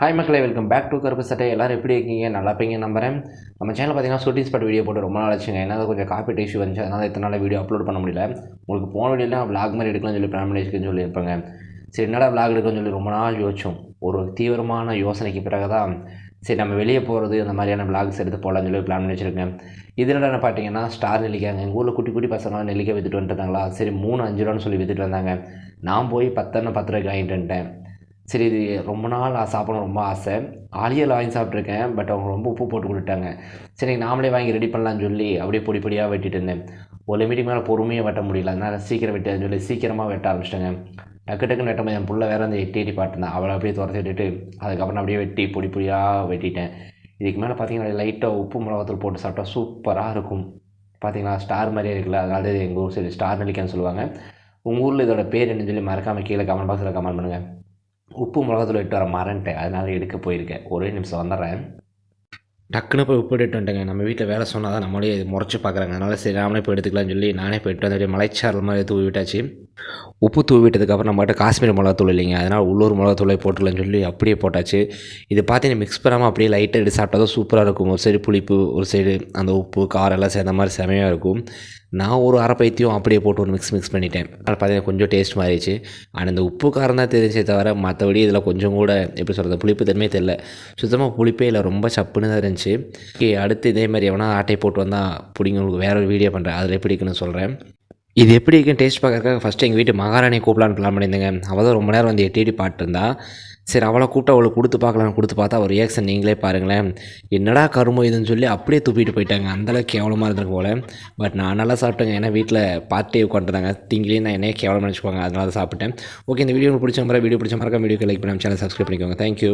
Hi மக்களே welcome back to கருப்பு சட்டை. எல்லோரும் எப்படி இருக்கீங்க? நல்லா இருப்பீங்க நம்புறேன். நம்ம சேனல் பார்த்தீங்கன்னா ஷூட்டிங் ஸ்பாட் வீடியோ போட்டு ரொம்ப நாள் ஆச்சுங்க. ஏன்னா கொஞ்சம் காப்பீட்டு இஷ்யூ வந்துச்சு. அதனால் இத்தனை நாள் வீடியோ அப்லோட் பண்ண முடியல. உங்களுக்கு போன வீடியோலாம் ப்ளாக் மாதிரி எடுக்கலாம்னு சொல்லி பிளான் பண்ணி சொல்லியிருப்பாங்க. சரி என்னடா ப்ளாக் எடுக்கணும்னு சொல்லி ரொம்ப நாள் யோசிச்சோம். ஒரு தீவிரமான யோசனைக்கு பிறகு தான் சரி நம்ம வெளியே போகிறது அந்த மாதிரியான vlogs எடுத்து போகலான்னு சொல்லி பிளான் பண்ணி வச்சுருக்கேன். இதில் என்ன பார்த்தீங்கன்னா ஸ்டார் நெல்லிக்காங்க எங்கள் ஊரில் குட்டி குட்டி பசங்களாம் நெல்லிக்காய் விற்றுட்டு வந்துட்டாங்களா சரி மூணு அஞ்சு ரூபான்னு சொல்லி விற்றுட்டு வந்தாங்க. நான் போய் பத்தனை பத்து ரூபாய்க்கு வாங்கிட்டு வந்துட்டேன். சரி இது ரொம்ப நாள் நான் சாப்பிடணும் ரொம்ப ஆசை. ஆலியல் வாங்கி சாப்பிட்ருக்கேன் பட் அவங்க ரொம்ப உப்பு போட்டு கொடுத்தாங்க சரி நாமளே வாங்கி ரெடி பண்ணலான்னு சொல்லி அப்படியே பொடி பொடியாக வெட்டிட்டு இருந்தேன். ஒரு லிமிட்டுக்கு மேலே பொறுமையாக வெட்ட முடியல. அதனால் சீக்கிரம் வெட்டேன்னு சொல்லி சீக்கிரமாக வெட்ட ஆரம்பிச்சிட்டேங்க. டக்கு டக்குன்னு வெட்டும்போது என் புள்ள வேறு அந்த எட்டி எட்டி பாட்டுதான் அவளை அப்படியே துரத்தி விட்டுட்டு அதுக்கப்புறம் அப்படியே வெட்டி பொடி பொடியாக வெட்டிட்டேன். இதுக்கு மேலே பார்த்தீங்கன்னா லைட்டாக உப்பு மிளகாத்தூள் போட்டு சாப்பிட்டா சூப்பராக இருக்கும். பார்த்தீங்களா ஸ்டார் மாதிரியே இருக்குல்ல. அதனால எங்கள் ஊர் சைடு ஸ்டார் நெல்லிக்கான்னு சொல்லுவாங்க. உங்கள் ஊரில் இதோட பேர் என்னன்னு சொல்லி மறக்காமல் கீழே கமெண்ட் பாக்ஸில் கமெண்ட் பண்ணுங்கள் உப்பு மிளகாத்தூள் இட்டு வர மறந்துட்டேன். அதனால் எடுக்க போயிருக்கேன். ஒரே நிமிஷம் வந்துடுறேன். டக்குன்னு போய் உப்பு எடுத்து வந்துட்டேங்க. நம்ம வீட்டில் வேலை சொன்னால் தான் நம்மளே முறைச்சி பார்க்குறாங்க. அதனால் சரி நாமளே போய் எடுத்துக்கலாம்னு சொல்லி நானே போயிட்டு வந்து மலைச்சாரல் மாதிரி தூவி விட்டாச்சு. உப்பு தூவி விட்டதுக்கப்புறம் நம்மகிட்ட காஷ்மீர் மிளகாத்தூள் இல்லைங்க. அதனால் உள்ளூர் மிளகாத்தூளை போட்டுக்கலாம்னு சொல்லி அப்படியே போட்டாச்சு. இது பார்த்தீங்கன்னா மிக்ஸ் பண்ணாமல் அப்படியே லைட்டாக எடுத்து சாப்பிட்டா தான் சூப்பராக இருக்கும். ஒரு சைடு புளிப்பு ஒரு சைடு அந்த உப்பு காரம் எல்லாம் சேர்ந்த மாதிரி செமையாக இருக்கும். நான் ஒரு அரை பைத்தியம் அப்படியே போட்டு ஒரு மிக்ஸ் மிக்ஸ் பண்ணிட்டேன். அதனால் பார்த்தீங்கன்னா கொஞ்சம் டேஸ்ட் மாறிடுச்சு. ஆனால் இந்த உப்பு காரம் தான் தெரிஞ்சே தவிர மற்றபடி இதில் கொஞ்சம் கூட எப்படி சொல்கிறது புளிப்பு தன்மையே தெரில சுத்தமாக புளிப்பே இல்லை. ரொம்ப சப்புன்னு தான் இருந்துச்சு. ஓகே அடுத்து இதே மாதிரி எவனா ஆட்டை போட்டு வந்தால் பிடிங்க உங்களுக்கு வேறு ஒரு வீடியோ பண்ணுறேன் அதில் எப்படி இருக்குன்னு சொல்கிறேன் இது எப்படி இருக்குன்னு டேஸ்ட் பார்க்கறதுக்காக ஃபஸ்ட்டு எங்கள் வீட்டு மகாராணி கூப்பிடலான்னு பிளான் பண்ணியிருந்தேங்க. அவள் தான் ரொம்ப நேரம் வந்து எட்டி எட்டி பாட்டுருந்தா. சரி அவளை கூப்பிட்டு அவளுக்கு கொடுத்து பார்க்கலான்னு கொடுத்து பார்த்தா ஒரு ரியாக்ஷன் நீங்களே பாருங்களேன். என்னடா கருமோ இதுன்னு சொல்லி அப்படியே துப்பிட்டு போயிட்டாங்க. அந்தளவுக்கு கேவலமாக இருந்திருக்கு போல். பட் நான் நல்லா சாப்பிட்டேங்க. ஏன்னா வீட்டில் பார்ட்டி உட்காந்துருந்தாங்க. திங்கிலேயே நான் என்னையே கேவலமாக நினச்சிக்குவாங்க. அதனால சாப்பிட்டேன். ஓகே இந்த வீடியோ உங்களுக்கு பிடிச்ச மாதிரி வீடியோ பிடிச்ச மாதிரி வீடியோக்கு லைக் பண்ணி சேனல் சப்ஸ்கிரைப் பண்ணிக்கோங்க. தேங்க்யூ